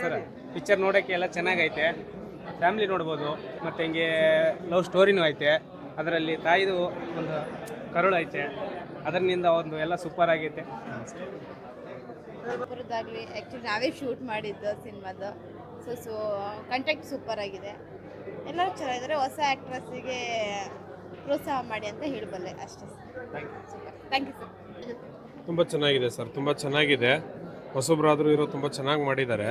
Sir. Picture ನೋಡೋಕ್ಕೆ ಎಲ್ಲ ಚೆನ್ನಾಗೈತೆ. ಫ್ಯಾಮಿಲಿ ನೋಡ್ಬೋದು ಮತ್ತು ಹಿಂಗೆ ಲವ್ ಸ್ಟೋರಿನೂ ಐತೆ. ಅದರಲ್ಲಿ ತಾಯಿದು ಒಂದು ಕರುಳು ಐತೆ. ಅದರಿಂದ ಒಂದು ಎಲ್ಲ ಸೂಪರ್ ಆಗೈತೆ. ಒಬ್ಬರದ್ದಾಗಲಿ ಆ್ಯಕ್ಚುಲಿ ನಾವೇ ಶೂಟ್ ಮಾಡಿದ್ದು ಸಿನಿಮಾದು. ಸೊ ಸೊ ಕಂಟೆಂಟ್ ಸೂಪರ್ ಆಗಿದೆ. ಎಲ್ಲರೂ ಚೆನ್ನಾಗಿದ್ದಾರೆ. ಹೊಸ ಆ್ಯಕ್ಟ್ರಸ್ಸಿಗೆ ಪ್ರೋತ್ಸಾಹ ಮಾಡಿ ಅಂತ ಹೇಳಬಲ್ಲೆ ಅಷ್ಟೇ. ಸರ್ ಥ್ಯಾಂಕ್ ಯು ಸರ್ ತುಂಬ ಚೆನ್ನಾಗಿದೆ ಸರ್ ತುಂಬ ಚೆನ್ನಾಗಿದೆ. ಹೊಸಬ್ರಾದರೂ ಇರೋ ತುಂಬ ಚೆನ್ನಾಗಿ ಮಾಡಿದ್ದಾರೆ.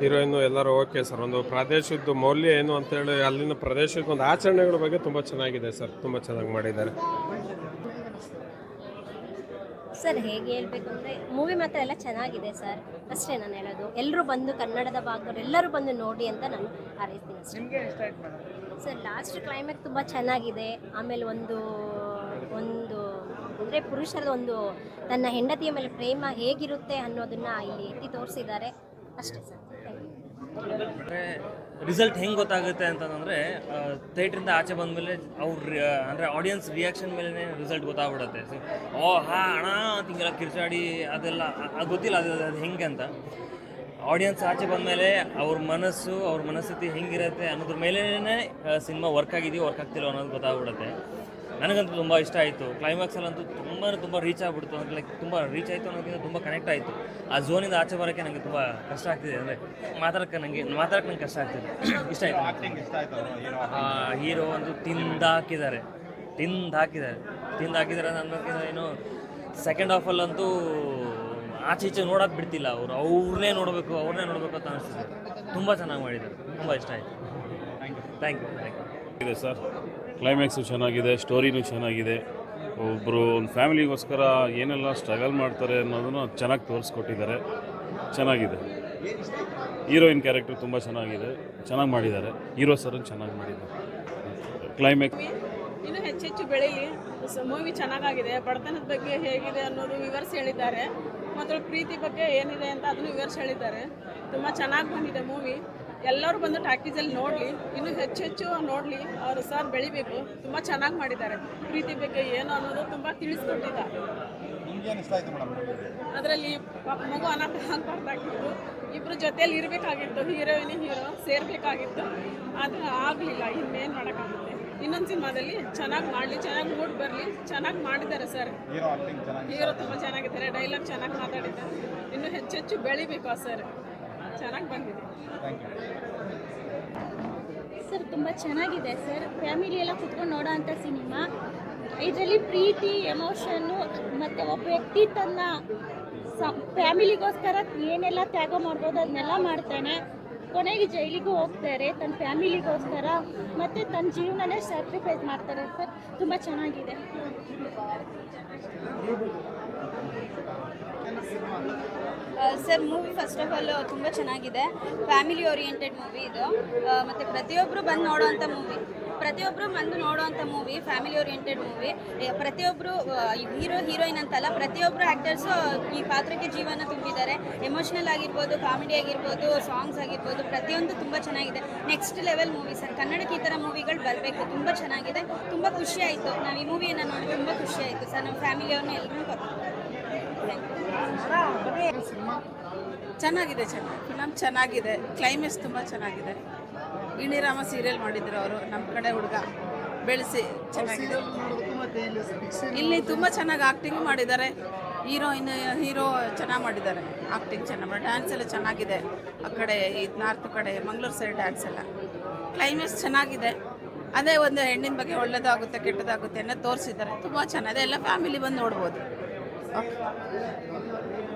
ಹೀರೋಯಿನ್ನು ಎಲ್ಲರೂ ಓಕೆ ಸರ್. ಒಂದು ಪ್ರಾದೇಶದ್ದು ಮೌಲ್ಯ ಏನು ಅಂತೇಳಿ ಅಲ್ಲಿನ ಪ್ರದೇಶಕ್ಕೆ ಒಂದು ಆಚರಣೆಗಳ ಬಗ್ಗೆ ತುಂಬ ಚೆನ್ನಾಗಿದೆ ಸರ್. ತುಂಬ ಚೆನ್ನಾಗಿ ಮಾಡಿದ್ದಾರೆ. ಸರ್ ಹೇಗೆ ಹೇಳ್ಬೇಕು ಅಂದರೆ ಮೂವಿ ಮಾತ್ರ ಎಲ್ಲ ಚೆನ್ನಾಗಿದೆ ಸರ್. ಅಷ್ಟೇ ನಾನು ಹೇಳೋದು. ಎಲ್ಲರೂ ಬಂದು ಕನ್ನಡದ ಭಾಗದವ್ರು ಎಲ್ಲರೂ ಬಂದು ನೋಡಿ ಅಂತ ನಾನು ಹಾರೈಸ್ತೀನಿ ಸರ್ ಲಾಸ್ಟ್ ಕ್ಲೈಮ್ಯಾಕ್ಸ್ ತುಂಬ ಚೆನ್ನಾಗಿದೆ. ಆಮೇಲೆ ಒಂದು ಒಂದು ಅಂದರೆ ಪುರುಷರ ಒಂದು ತನ್ನ ಹೆಂಡತಿಯ ಮೇಲೆ ಪ್ರೇಮ ಹೇಗಿರುತ್ತೆ ಅನ್ನೋದನ್ನ ಇಲ್ಲಿ ಎತ್ತಿ ತೋರಿಸಿದ್ದಾರೆ. ಅಷ್ಟೇ ಸರ್. ರಿಸಲ್ಟ್ ಹೆಂಗೆ ಗೊತ್ತಾಗುತ್ತೆ ಅಂತಂದರೆ ಥಿಯೇಟ್ರಿಂದ ಆಚೆ ಬಂದಮೇಲೆ ಅವ್ರ ಅಂದರೆ ಆಡಿಯನ್ಸ್ ರಿಯಾಕ್ಷನ್ ಮೇಲೆ ರಿಸಲ್ಟ್ ಗೊತ್ತಾಗ್ಬಿಡುತ್ತೆ. ಸೊ, ಓ ಹಾ ಅಂತ ಹಿಂಗೆಲ್ಲ ಕಿರ್ಚಾಡಿ ಅದೆಲ್ಲ ಅದು ಗೊತ್ತಿಲ್ಲ ಅದು ಅದು ಹೆಂಗೆ ಅಂತ. ಆಡಿಯನ್ಸ್ ಆಚೆ ಬಂದಮೇಲೆ ಅವ್ರ ಮನಸ್ಸು ಅವ್ರ ಮನಸ್ಥಿತಿ ಹೆಂಗಿರುತ್ತೆ ಅನ್ನೋದ್ರ ಮೇಲೇ ಸಿನಿಮಾ ವರ್ಕ್ ಆಗಿದೆಯೋ ವರ್ಕ್ ಆಗ್ತಿಲ್ಲ ಅನ್ನೋದು ಗೊತ್ತಾಗ್ಬಿಡುತ್ತೆ. ನನಗಂತೂ ತುಂಬ ಇಷ್ಟ ಆಯಿತು. ಕ್ಲೈಮ್ಯಾಕ್ಸಲ್ಲಂತೂ ತುಂಬ ತುಂಬ ರೀಚ್ ಆಗ್ಬಿಡ್ತು. ಅಂದರೆ ಲೈಕ್ ತುಂಬ ರೀಚ್ ಆಯಿತು ಅನ್ನೋದಕ್ಕಿಂತ ತುಂಬ ಕನೆಕ್ಟ್ ಆಯಿತು. ಆ ಝೋನಿಂದ ಆಚೆ ಬರೋಕ್ಕೆ ನನಗೆ ತುಂಬ ಕಷ್ಟ ಆಗ್ತಿದೆ. ಅಂದರೆ ಮಾತಾಡೋಕ್ಕೆ ನನಗೆ ಮಾತಾಡೋಕ್ಕೆ ನಂಗೆ ಕಷ್ಟ ಆಗ್ತಿದೆ. ಇಷ್ಟ ಆಯಿತು ಹೀರೋ ಒಂದು ತಿಂದಾಕಿದ್ದಾರೆ ತಿಂದಾಕಿದ್ದಾರೆ ತಿಂದಾಕಿದ್ದಾರೆ ಅನ್ನೋದಕ್ಕಿಂತ ಏನು ಸೆಕೆಂಡ್ ಹಾಫಲ್ಲಂತೂ ಆಚೆ ಈಚೆ ನೋಡೋಕೆ ಬಿಡ್ತಿಲ್ಲ ಅವರು. ಅವ್ರನ್ನೇ ನೋಡಬೇಕು ಅವ್ರನ್ನೇ ನೋಡಬೇಕು ಅಂತ ಅನಿಸ್ತಿದೆ. ತುಂಬ ಚೆನ್ನಾಗಿ ಮಾಡಿದ್ದಾರೆ. ತುಂಬ ಇಷ್ಟ ಆಯಿತು. ಥ್ಯಾಂಕ್ ಯು ಥ್ಯಾಂಕ್ ಯು ಇದೆ ಸರ್. ಕ್ಲೈಮ್ಯಾಕ್ಸು ಚೆನ್ನಾಗಿದೆ ಸ್ಟೋರಿನೂ ಚೆನ್ನಾಗಿದೆ. ಒಬ್ಬರು ಒಂದು ಫ್ಯಾಮಿಲಿಗೋಸ್ಕರ ಏನೆಲ್ಲ ಸ್ಟ್ರಗಲ್ ಮಾಡ್ತಾರೆ ಅನ್ನೋದನ್ನು ಚೆನ್ನಾಗಿ ತೋರಿಸ್ಕೊಟ್ಟಿದ್ದಾರೆ. ಚೆನ್ನಾಗಿದೆ. ಹೀರೋಯಿನ್ ಕ್ಯಾರೆಕ್ಟರ್ ತುಂಬ ಚೆನ್ನಾಗಿದೆ. ಚೆನ್ನಾಗಿ ಮಾಡಿದ್ದಾರೆ. ಹೀರೋ ಸರ್ ಚೆನ್ನಾಗಿ ಮಾಡಿದ್ದಾರೆ. ಕ್ಲೈಮ್ಯಾಕ್ಸ್ ಇನ್ನೂ ಹೆಚ್ಚೆಚ್ಚು ಬೆಳೆಯಲಿ ಮೂವಿ ಚೆನ್ನಾಗಾಗಿದೆ. ಬಡತನದ ಬಗ್ಗೆ ಹೇಗಿದೆ ಅನ್ನೋದು ವಿವರಿಸಿ ಹೇಳಿದ್ದಾರೆ. ಮತ್ತು ಪ್ರೀತಿ ಬಗ್ಗೆ ಏನಿದೆ ಅಂತ ಅದನ್ನು ವಿವರಿಸಿ ಹೇಳಿದ್ದಾರೆ. ತುಂಬ ಚೆನ್ನಾಗಿ ಬಂದಿದೆ ಮೂವಿ ಎಲ್ಲರೂ ಬಂದು ಟಾಕೀಸಲ್ಲಿ ನೋಡಲಿ ಇನ್ನೂ ಹೆಚ್ಚೆಚ್ಚು ನೋಡಲಿ ಅವರು ಸರ್ ಬೆಳಿಬೇಕು ತುಂಬ ಚೆನ್ನಾಗಿ ಮಾಡಿದ್ದಾರೆ. ಪ್ರೀತಿ ಬಗ್ಗೆ ಏನು ಅನ್ನೋದು ತುಂಬ ತಿಳಿಸ್ಕೊಟ್ಟಿದ್ದಾರೆ ಅದರಲ್ಲಿ ಮಗು ಅನಾಥ ಆಗಬಾರ್ದಾಗಿತ್ತು ಇಬ್ಬರು ಜೊತೆಯಲ್ಲಿ ಇರಬೇಕಾಗಿತ್ತು ಹೀರೋಯಿನ್ ಹೀರೋ ಸೇರಬೇಕಾಗಿತ್ತು. ಆದರೆ ಆಗಲಿಲ್ಲ ಇನ್ನೇನು ಮಾಡೋಕ್ಕಾಗುತ್ತೆ. ಇನ್ನೊಂದು ಸಿನಿಮಾದಲ್ಲಿ ಚೆನ್ನಾಗಿ ಮಾಡಲಿ ಚೆನ್ನಾಗಿ ಮೂಡ್ ಬರಲಿ ಚೆನ್ನಾಗಿ ಮಾಡಿದ್ದಾರೆ ಸರ್. ಹೀರೋ ತುಂಬ ಚೆನ್ನಾಗಿದ್ದಾರೆ ಡೈಲಾಗ್ ಚೆನ್ನಾಗಿ ಮಾತಾಡಿದ್ದಾರೆ. ಇನ್ನೂ ಹೆಚ್ಚೆಚ್ಚು ಬೆಳಿಬೇಕು ಆ ಸರ್. ಚೆನ್ನಾಗಿ ಬಂದಿದೆ. ಸರ್ ತುಂಬ ಚೆನ್ನಾಗಿದೆ ಸರ್. ಫ್ಯಾಮಿಲಿ ಎಲ್ಲ ಕುತ್ಕೊಂಡು ನೋಡೋ ಅಂಥ ಸಿನಿಮಾ. ಇದರಲ್ಲಿ ಪ್ರೀತಿ ಎಮೋಷನ್ನು ಮತ್ತು ಒಬ್ಬ ವ್ಯಕ್ತಿ ತನ್ನ ಸ ಫ್ಯಾಮಿಲಿಗೋಸ್ಕರ ಏನೆಲ್ಲ ತ್ಯಾಗ ಮಾಡ್ಬೋದು ಅದನ್ನೆಲ್ಲ ಮಾಡ್ತಾನೆ. ಕೊನೆಗೆ ಜೈಲಿಗೂ ಹೋಗ್ತಾರೆ ತನ್ನ ಫ್ಯಾಮಿಲಿಗೋಸ್ಕರ ಮತ್ತು ತನ್ನ ಜೀವನನೇ ಸ್ಯಾಕ್ರಿಫೈಸ್ ಮಾಡ್ತಾರೆ ಸರ್. ತುಂಬ ಚೆನ್ನಾಗಿದೆ. Sir movie first half all ತುಂಬ ಚೆನ್ನಾಗಿದೆ. ಫ್ಯಾಮಿಲಿ ಓರಿಯೆಂಟೆಡ್ ಮೂವಿ ಇದು. ಮತ್ತು ಪ್ರತಿಯೊಬ್ಬರು ಬಂದು ನೋಡೋವಂಥ ಮೂವಿ ಪ್ರತಿಯೊಬ್ಬರು ಬಂದು ನೋಡೋವಂಥ ಮೂವಿ ಫ್ಯಾಮಿಲಿ ಓರಿಯೆಂಟೆಡ್ ಮೂವಿ ಪ್ರತಿಯೊಬ್ಬರು ಹೀರೋ ಹೀರೋಯಿನ್ ಅಂತಲ್ಲ ಪ್ರತಿಯೊಬ್ಬರು ಆ್ಯಕ್ಟರ್ಸು ಈ ಪಾತ್ರಕ್ಕೆ ಜೀವನ ತುಂಬಿದ್ದಾರೆ. ಎಮೋಷ್ನಲ್ ಆಗಿರ್ಬೋದು ಕಾಮಿಡಿ ಆಗಿರ್ಬೋದು ಸಾಂಗ್ಸ್ ಆಗಿರ್ಬೋದು, ಪ್ರತಿಯೊಂದು ತುಂಬ ಚೆನ್ನಾಗಿದೆ. Next level movie sir. ಕನ್ನಡಕ್ಕೆ ಈ ಥರ ಮೂವಿಗಳು ಬರಬೇಕು. ತುಂಬ ಚೆನ್ನಾಗಿದೆ. ತುಂಬ ಖುಷಿ ಆಯಿತು. ನಾವು ಈ ಮೂವಿಯನ್ನು ನೋಡಿ ತುಂಬ ಖುಷಿ ಆಯಿತು. ಸರ್ ನಮ್ಮ ಫ್ಯಾಮಿಲಿಯವ್ರನ್ನ ಎಲ್ಲರೂ ಕರ್ಕೊಂಡು ಚೆನ್ನಾಗಿದೆ ಚೆನ್ನಾಗಿ ಫಿಲಮ್ ಚೆನ್ನಾಗಿದೆ. ಕ್ಲೈಮ್ಯಾಕ್ಸ್ ತುಂಬ ಚೆನ್ನಾಗಿದೆ. ಇಣಿರಾಮ ಸೀರಿಯಲ್ ಮಾಡಿದ್ರು ಅವರು ನಮ್ಮ ಕಡೆ ಹುಡುಗ. ಬೆಳೆಸಿ ಚೆನ್ನಾಗಿದೆ. ಇಲ್ಲಿ ತುಂಬ ಚೆನ್ನಾಗಿ ಆ್ಯಕ್ಟಿಂಗ್ ಮಾಡಿದ್ದಾರೆ. ಹೀರೋಯಿನ್ ಹೀರೋ ಚೆನ್ನಾಗಿ ಮಾಡಿದ್ದಾರೆ. ಆ್ಯಕ್ಟಿಂಗ್ ಚೆನ್ನಾಗಿ ಮಾಡಿ ಡ್ಯಾನ್ಸ್ ಎಲ್ಲ ಚೆನ್ನಾಗಿದೆ. ಆ ಕಡೆ ಈ ನಾರ್ತ್ ಕಡೆ, ಮಂಗಳೂರು ಸೈಡ್ ಡ್ಯಾನ್ಸ್ ಎಲ್ಲ. ಕ್ಲೈಮ್ಯಾಕ್ಸ್ ಚೆನ್ನಾಗಿದೆ. ಅದೇ ಒಂದು ಹೆಣ್ಣಿನ ಬಗ್ಗೆ ಒಳ್ಳೇದಾಗುತ್ತೆ, ಕೆಟ್ಟದಾಗುತ್ತೆ ಅನ್ನೋದು ತೋರಿಸಿದ್ದಾರೆ. ತುಂಬ ಚೆನ್ನಾಗಿದೆ. ಎಲ್ಲ ಫ್ಯಾಮಿಲಿ ಬಂದು ನೋಡ್ಬೋದು. ಓಕೆ